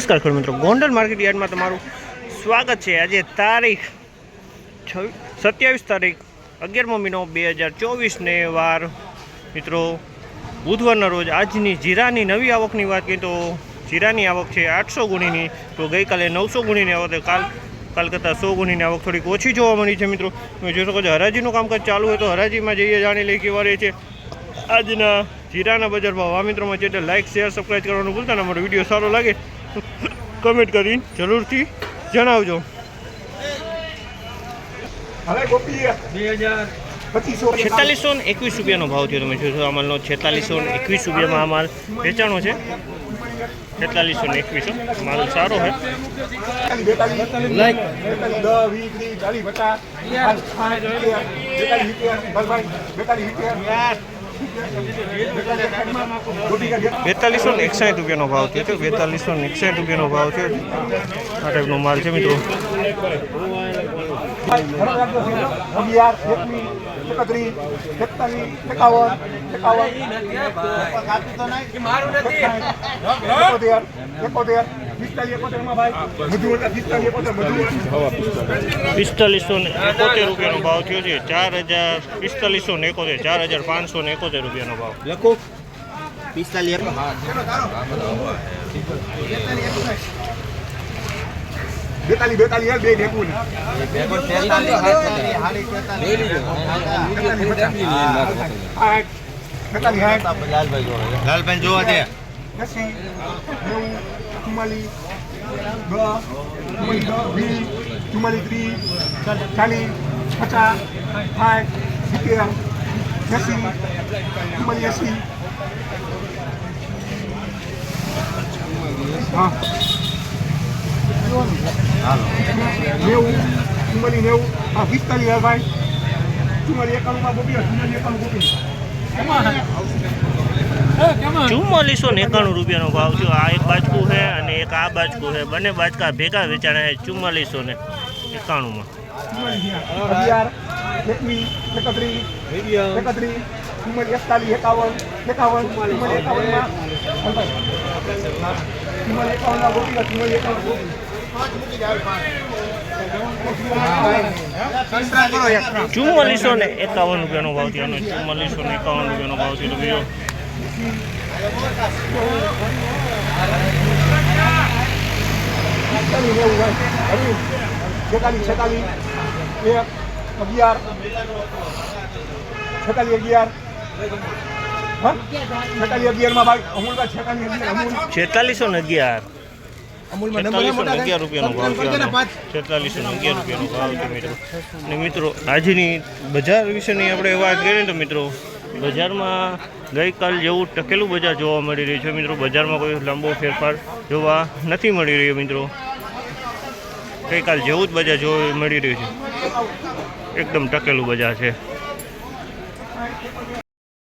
નમસ્કાર ખેડૂત મિત્રો. ગોંડલ માર્કેટ યાર્ડમાં તમારું સ્વાગત છે. આજે તારીખ સત્યાવીસ તારીખ અગિયારમો મહિનો બે હજાર ચોવીસને વાર મિત્રો બુધવારના રોજ આજની જીરાની નવી આવકની વાત કરીએ તો જીરાની આવક છે આઠસો ગુણીની. તો ગઈકાલે નવસો ગુણીની આવક કાલ કાલ સો ગુણીની આવક થોડીક ઓછી જોવા મળી છે મિત્રો. તમે જોઈ શકો છો, હરાજીનું કામકાજ ચાલુ હોય તો હરાજીમાં જઈએ, જાણી લઈએ કેવા રહે છે. આજના જીરાના બજાર ભાવ આ મિત્રોમાં છે લાઇક શેર સબસ્ક્રાઈબ કરવાનું ભૂલતા ના મારો વીડિયો સારો લાગે કમેન્ટ કરીને જરૂરથી જણાવજો. છેતાલીસો ને એકવીસ રૂપિયાનો ભાવ થયો તમે જોશો આ માલનો છેતાલીસો ને એકવીસ રૂપિયામાં આ માલ વેચાણો છે. છેતાલીસો ને એકવીસો માલ સારો છે. બેતાલીસ બેતાલીસ ને એકસાઠ રૂપિયાનો ભાવ થયો છે. બેતાલીસો ને એકસાઠ રૂપિયાનો ભાવ છે. આ ટાઈપનો માલ છે મિત્રો. એકોતેર. પિસ્તાલીસ એકોતેરમાં ભાઈ મધુ પિસ્તાલીસ એકોતેર મધુ પિસ્તાલીસો ને એકોતેર રૂપિયાનો ભાવ થયો છે ચાર હજાર પિસ્તાલીસો ને એકોતેર ચાર હજાર પાંચસો ને એકોતેર રૂપિયાનો ભાવ લખો પિસ્તાલીસ બેતાલીસ બેતાલીસ બે નેવું આઠ બેતાલીસ આઠ લાલભાઈ જોવા દે એસી નેવું ચુમ્માલીસ ચુમ્માલીસ વીસ ચુમ્માલીસ ત્રીસ ચાલીસ પચાસ સાઠ સિત્તેર એસી ચુમ્માલીસ એસી હા નેવું ચુમ્માલીસ નેવું હા પિસ્તાલીસ હજાર ભાઈ ચુમ્માલીસ એકાણુંમાં ગોપી ચુમ્માલીસ એકાણું ગોપી ચુમ્માલીસો એકાણું રૂપિયાનો ભાવ થયો આ એક બાજકું છે આ બાજકું છે બંને બાજકા ભેગા વેચાણા છે ચુમ્માલીસો ને એકાણુંમાં. અગિયાર એકવીસ એકત્રીસ એકત્રીસ ચુમ્માલીસ. ને એકાવન રૂપિયાનો ભાવ થયો અને ચુમ્માલીસો ને એકાવન રૂપિયાનો ભાવ થયો. છેતાલીસ છેતાલીસ એક અગિયાર છેતાલીસ અગિયાર છેતાલીસ અગિયારમાં ભાઈ અમૂલભાઈ છેતાલીસ અગિયાર છેતાલીસો ને અગિયાર અમૂલમાં મિત્રો. આજની બજાર વિશેની આપણે વાત કરીએ તો મિત્રો બજારમાં ગઈકાલ જેવું ટકેલું બજાર જોવા મળી રહ્યું છે. મિત્રો, બજારમાં કોઈ લાંબો ફેરફાર જોવા નથી મળી રહ્યો, મિત્રો. ગઈકાલ જેવું જ બજાર જોવા મળી રહ્યું છે. એકદમ ટકેલું બજાર છે.